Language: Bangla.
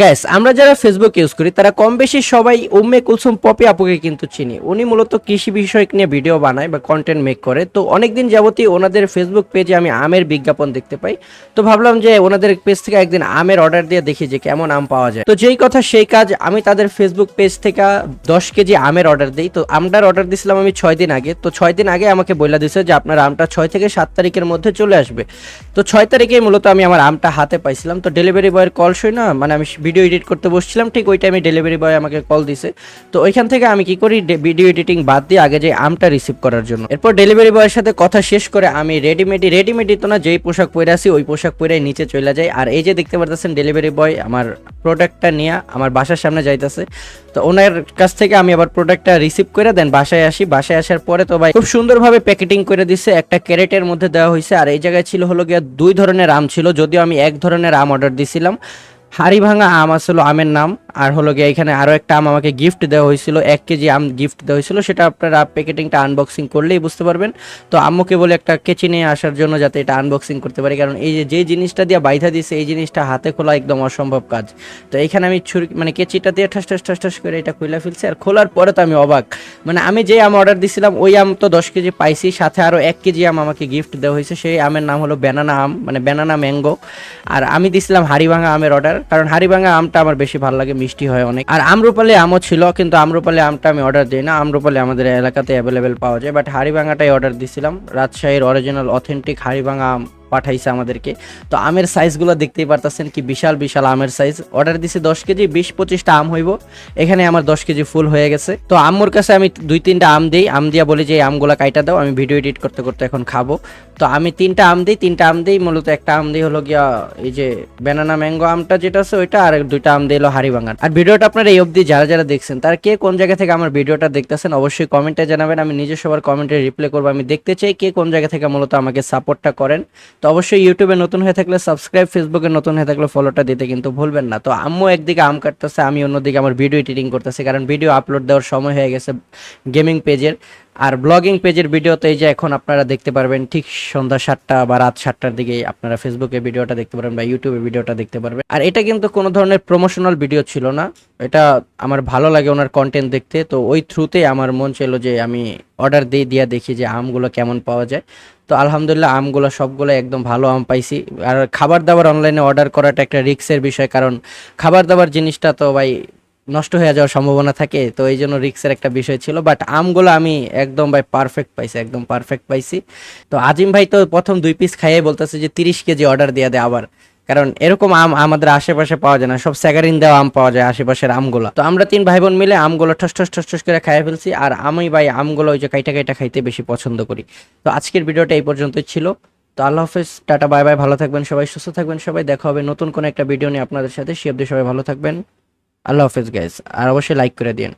গ্যাস আমরা যারা ফেসবুক ইউজ করি, তারা কম বেশি সবাই উম্মে কুলসুম পপি আপুকে কিন্তু চিনি। উনি মূলত কৃষি বিষয়ক নিয়ে ভিডিও বানায় বা কন্টেন্ট মেক করে। তো অনেকদিন যাবতই ওনাদের ফেসবুক পেজে আমি আমের বিজ্ঞাপন দেখতে পাই। তো ভাবলাম যে ওনাদের পেজ থেকে একদিন আমের অর্ডার দিয়ে দেখি যে কেমন আম পাওয়া যায়। তো যেই কথা সেই কাজ আমি তাদের ফেসবুক পেজ থেকে দশ কেজি আমের অর্ডার দিই। তো আমটার অর্ডার দিয়েছিলাম আমি ছয় দিন আগে। তো ছয় দিন আগে আমাকে বলে দিছে যে আপনার আমটা ছয় থেকে সাত তারিখের মধ্যে চলে আসবে। তো ছয় তারিখে মূলত আমি আমার আমটা হাতে পাইছিলাম। তো ডেলিভারি বয়ের কল শুই না মানে আমি ভিডিও এডিট করতে বসছিলাম, ঠিক ওই টাইমে ডেলিভারি বয় আমাকে কল দিছে। তো ওইখান থেকে আমি কি করি ভিডিও এডিটিং বাদ দিয়ে আগে যে আমটা রিসিভ করার জন্য। এরপর ডেলিভারি বয়ের সাথে কথা শেষ করে আমি রেডিমেডি রেডিমেডি তো না, যেই পোশাক পরে আসি ওই পোশাক পরে নিচে চলে যাই। আর এই যে দেখতে পারতেছেন ডেলিভারি বয় আমার প্রোডাক্টটা নিয়ে আমার বাসার সামনে যাইতেছে। তো ওনার কাছ থেকে আমি আবার প্রোডাক্টটা রিসিভ করে দেন, বাসায় আসি। বাসায় আসার পরে তো ভাই খুব সুন্দরভাবে প্যাকেটিং করে দিছে, একটা ক্যারেটের মধ্যে দেওয়া হয়েছে আর এই জায়গায় ছিল হলো গিয়া দুই ধরনের আম ছিল, যদিও আমি এক ধরনের আম অর্ডার দিছিলাম। হাড়ি ভাঙা আম আসলো আমের নাম। আর হলো গিয়ে এখানে আরও একটা আম আমাকে গিফট দেওয়া হয়েছিল, এক কেজি আম গিফট দেওয়া হয়েছিল, সেটা আপনারা প্যাকেটিংটা আনবক্সিং করলেই বুঝতে পারবেন। তো আম্মুকে বলে একটা কেচি নিয়ে আসার জন্য যাতে এটা আনবক্সিং করতে পারি, কারণ এই যে যে জিনিসটা দিয়ে বাইধা দিয়েছে এই জিনিসটা হাতে খোলা একদম অসম্ভব কাজ। তো এখানে আমি ছুরি মানে কেচিটা দিয়ে ঠাস ঠাস ঠাস ঠাস করে এটা খুলে ফেলছি, আর খোলার পরে তো আমি অবাক। মানে আমি যে আম অর্ডার দিছিলাম, ওই আম তো দশ কেজি পাইছি, সাথে আরও এক কেজি আম আমাকে গিফট দেওয়া হয়েছে, সেই আমের নাম হলো ব্যানানা আম মানে ব্যানানা ম্যাঙ্গো আর আমি দিছিলাম হাড়িভাঙা আমের অর্ডার কারণ হাড়িভাঙা আমটা আমার বেশি ভালো লাগে মিষ্টি হয় অনেক। আর আমরুপালি আমও ছিল, কিন্তু আমরুপালি আমটা আমি অর্ডার দিই না। আমরুপালি আমাদের এলাকাতে অ্যাভেলেবেল পাওয়া যায় বাট হাড়িভাঙাটাই অর্ডার দিছিলাম। রাজশাহীর অরিজিনাল অথেন্টিক হাড়িভাঙা আম। পাঠাইছে আমাদেরকে। তো আমের সাইজগুলো দেখতেই পারতেছেন কি বিশাল বিশাল আমের সাইজ অর্ডার দিছি দশ কেজি, বিশ পঁচিশটা আম হইব। এখানে আমার দশ কেজি ফুল হয়ে গেছে। তো আম্মুর কাছে আমি দুই তিনটা আম দিই। আম দিয়া বলি যে আমগুলা কাইটা দাও, আমি ভিডিও এডিট করতে করতে এখন খাব। তো আমি তিনটা আম দিই, তিনটা আম দিই। মূলত একটা আম দিই হলো গিয়া এই যে ব্যানানা ম্যাঙ্গো আমটা যেটা আছে ওইটা, আর দুইটা আম দিলো হাড়ি ভাঙার। আর ভিডিওটা আপনারা এই অবধি যারা যারা দেখছেন, তার কে কোন জায়গা থেকে আমার ভিডিওটা দেখতেছেন অবশ্যই কমেন্টে জানাবেন। আমি নিজে সবার কমেন্টে রিপ্লাই করব। আমি দেখতে চাই কে কোন জায়গা থেকে মূলত আমাকে সাপোর্টটা করেন। তো অবশ্যই ইউটিউবে নতুন হয়ে থাকলে সাবস্ক্রাইব ফেসবুকে নতুন হয়ে থাকলে ফলোটা দিতে কিন্তু ভুলবেন না। তো আম্মু একদিকে আম কাটতেছে, আমি অন্যদিকে আমার ভিডিও এডিটিং করতেছি, কারণ ভিডিও আপলোড দেওয়ার সময় হয়ে গেছে গেমিং পেজের আর ব্লগিং পেজের ভিডিওতে এই যে এখন আপনারা দেখতে পারবেন, ঠিক সন্ধ্যা সাতটা বা রাত সাতটার দিকে আপনারা ফেসবুকে ভিডিওটা দেখতে পারবেন বা ইউটিউবে ভিডিওটা দেখতে পারবেন। আর এটা কিন্তু কোনো ধরনের প্রমোশনাল ভিডিও ছিল না। এটা আমার ভালো লাগে ওনার কন্টেন্ট দেখতে। তো ওই থ্রুতে আমার মন ছিল যে আমি অর্ডার দিয়ে দিয়া দেখি যে আমগুলো কেমন পাওয়া যায়। তো আলহামদুলিল্লাহ আমগুলো সবগুলো একদম ভালো আম পাইছি। আর খাবার দাবার অনলাইনে অর্ডার করাটা একটা রিক্সের বিষয়। কারণ খাবার দাবার জিনিসটা তো ভাই নষ্ট হয়ে যাওয়ার সম্ভাবনা থাকে, তো এই জন্য রিক্সের একটা বিষয় ছিল। বাট আমগুলো আমি একদম ভাই পারফেক্ট পাইছি, একদম পারফেক্ট পাইছি। তো আজিম ভাই তো প্রথম দুই পিস খাইয়ে বলতেছে যে তিরিশ কেজি অর্ডার দিয়ে দেয় আবার। কারণ এরকম আম আমাদের আশেপাশে পাওয়া যায় না, সব স্যাগারিন দেওয়া আম পাওয়া যায় আশেপাশের আমগুলো। তো আমরা তিন ভাই বোন মিলে আমগুলো ঠস ঠস ঠস ঠস করে খাইয়ে ফেলছি, আর আমি ভাই আমগুলো ওই যে কাইটা কাইটা খাইতে বেশি পছন্দ করি। তো আজকের ভিডিওটা এই পর্যন্তই ছিল। তো আল্লাহ হাফেজ, টাটা, বাই বাই, ভালো থাকবেন সবাই, সুস্থ থাকবেন সবাই। দেখা হবে নতুন কোনো একটা ভিডিও নিয়ে আপনাদের সাথে। সে অবধি সবাই ভালো থাকবেন। আল্লাহ হাফেজ গাইস আর অবশ্যই লাইক করে দিন।